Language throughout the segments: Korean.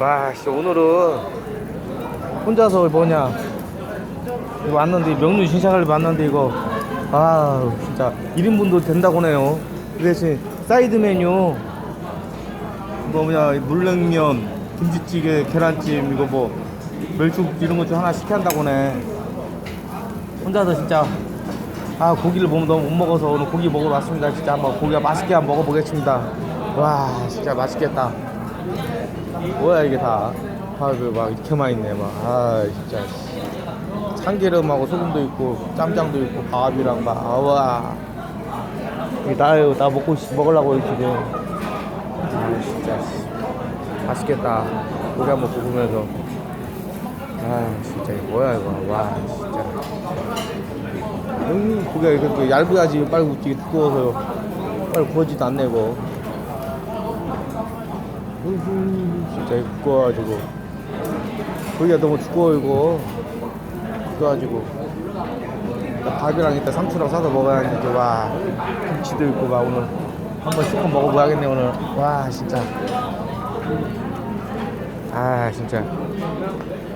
와, 씨, 오늘은 혼자서 뭐냐. 왔는데 명륜 신사갈 왔는데 이거. 아 진짜 1인분도 된다고 네요. 그 대신 사이드 메뉴. 뭐 뭐냐 물냉면 김치찌개 계란찜 이거 뭐 멸치국 이런 거좀 하나 시켜 한다고네. 혼자서 진짜. 아 고기를 보면 너무 못 먹어서 오늘 고기 먹으러 왔습니다. 진짜 한번 고기가 맛있게 한번 먹어보겠습니다. 와 진짜 맛있겠다 뭐야 이게 다. 밥이 막 이렇게 많이 있네 막아 진짜 참기름하고 소금도 있고 짬장도 있고 밥이랑 막 아와. 나요 나 먹고 싶 먹으려고 지금. 아 진짜 씨. 맛있겠다. 고기 한번 구우면서. 아 진짜 이거 뭐야 이거. 와 진짜. 음 고기가 이렇게 또 얇아야지 빨리 굽지 두꺼워서. 빨리 구워지도 않네 이거 진짜 이거 두꺼워가지고. 고기가 너무 두꺼워 이거. 두꺼워가지고. 나 밥이랑 이따 상추랑 싸서 먹어야지 이제 와. 김치도 있고 막 오늘 한번 실컷 먹어봐야겠네 오늘. 와 진짜. 아 진짜.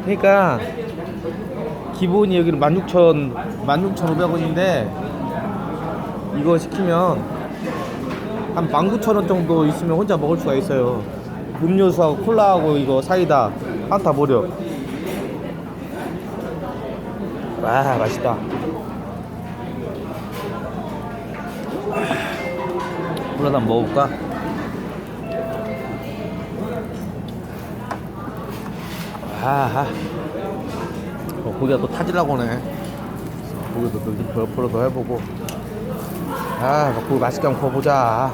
그러니까 기본이 여기는 16,000 16,500원인데 이거 시키면 한 19,000원 정도 있으면 혼자 먹을 수가 있어요 음료수하고 콜라하고 이거 사이다. 한타 무료 와 맛있다. 물 하나 먹어볼까? 아하. 어, 고기가 또 타질라고 하네. 고기도 좀 별프로 더 해보고. 아 고기 맛있게 한번 구워보자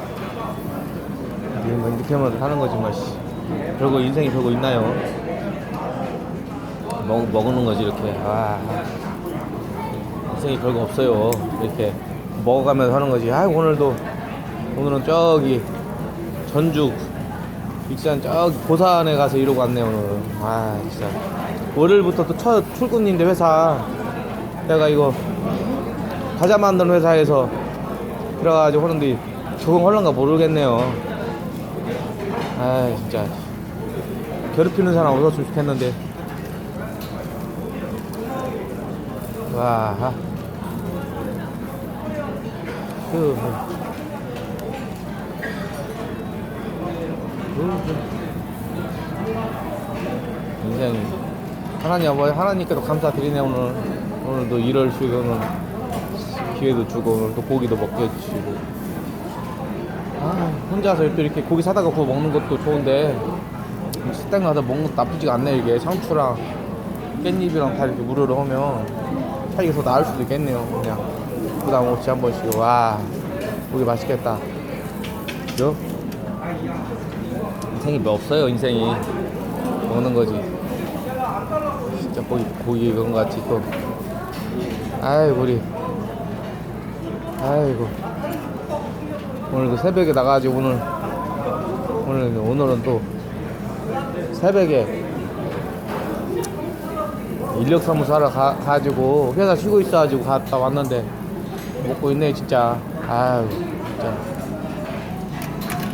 뭐 이렇게 하면 하는 거지 뭐 씨. 별거 인생이 별거 있나요? 먹, 먹는 거지 이렇게. 아. 인생이 별거 없어요 이렇게. 먹어가면서 하는 거지. 아 오늘도 오늘은 저기 전주 익산 저기 고산에 가서 이러고 왔네 오늘. 아 진짜. 월요일부터 또 첫 출근인데 회사. 내가 이거 과자 만드는 회사에서 들어가가지고 하는데 적응할란가 모르겠네요 아 진짜. 괴롭히는 사람 없었으면 좋겠는데. 와 그, 인생 하나님 아버지 하나님께도 감사드리네 오늘. 오늘도 일을 주고는 기회도 주고 오늘 또 고기도 먹게 해주시고. 아 혼자서 또 이렇게 고기 사다가 구워 먹는 것도 좋은데 식당 가서 먹는 것도 나쁘지가 않네 이게. 상추랑 깻잎이랑 다 이렇게 무료로 하면 차이가 더 나을 수도 있겠네요 그냥. 부담 없이 한 번씩. 와 고기 맛있겠다. 그죠? 인생이 뭐 없어요 인생이. 먹는 거지. 진짜 고기 고기 거 같이 또. 아이고 우리. 아이고 오늘 그 새벽에 나가가지고 오늘 오늘 오늘은 또 새벽에 인력사무소 하러 가, 가지고 회사 쉬고 있어가지고 갔다 왔는데 먹고 있네 진짜. 아유 진짜.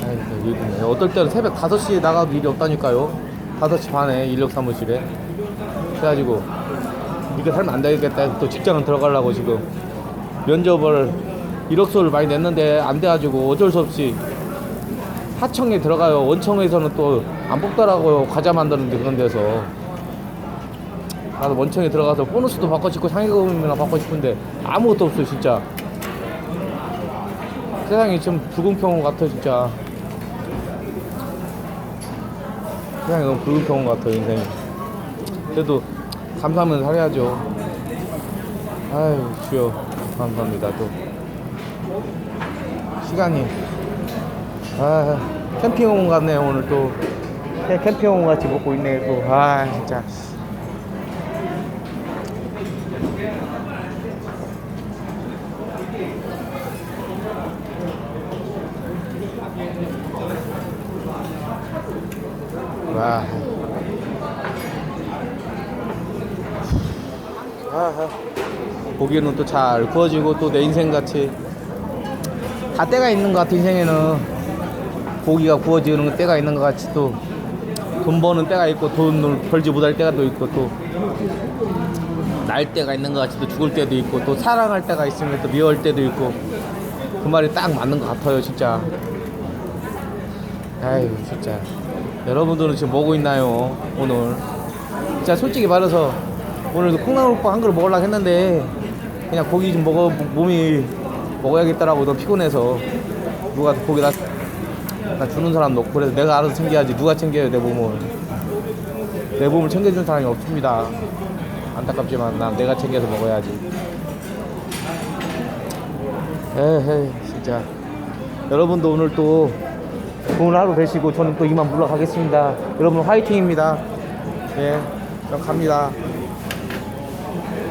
아이고 일이네. 어떨 때는 새벽 5시에 나가도 일이 없다니까요. 5시 반에 인력사무실에. 그래가지고 이렇게 살면 안 되겠다 또 직장은 들어가려고 지금 면접을 이력서를 많이 냈는데 안 돼가지고 어쩔 수 없이 하청에 들어가요. 원청에서는 또 안 뽑더라고요. 과자 만드는데 그런 데서. 나도 원청에 들어가서 보너스도 받고 싶고 상해금이나 받고 싶은데 아무것도 없어 진짜. 세상이 좀 불공평한 것 같아 진짜. 세상이 너무 불공평한 것 같아 인생이. 그래도 감사하면서 살아야죠. 아유 주여 감사합니다 또 시간이. 아 캠핑 온 같네 오늘 또. 캠- 캠핑 온 같이 먹고 있네 또아 진짜. 와. 아하. 고기는 또 잘 구워지고 또 내 인생 같이 다 때가 있는 것 같아 인생에는. 고기가 구워지는 때가 있는 것 같이 또. 돈 버는 때가 있고 돈을 벌지 못할 때가 또 있고 또. 날 때가 있는 것 같이 또 죽을 때도 있고 또 사랑할 때가 있으면 또 미워할 때도 있고. 그 말이 딱 맞는 것 같아요 진짜. 아유 진짜. 여러분들은 지금 뭐고 있나요 오늘? 진짜 솔직히 말해서 오늘도 콩나물국밥 한 그릇 먹으려고 했는데 그냥 고기 좀 먹어 몸이 먹어야겠다라고 너무 피곤해서 누가 고기 나, 나 주는 사람 넣고 그래서 내가 알아서 챙겨야지. 누가 챙겨요 내 몸을? 내 몸을 챙겨주는 사람이 없습니다. 안타깝지만 난 내가 챙겨서 먹어야지. 에헤이 진짜. 여러분도 오늘 또 좋은 하루 되시고 저는 또 이만 물러가겠습니다. 여러분 화이팅입니다. 예, 저 갑니다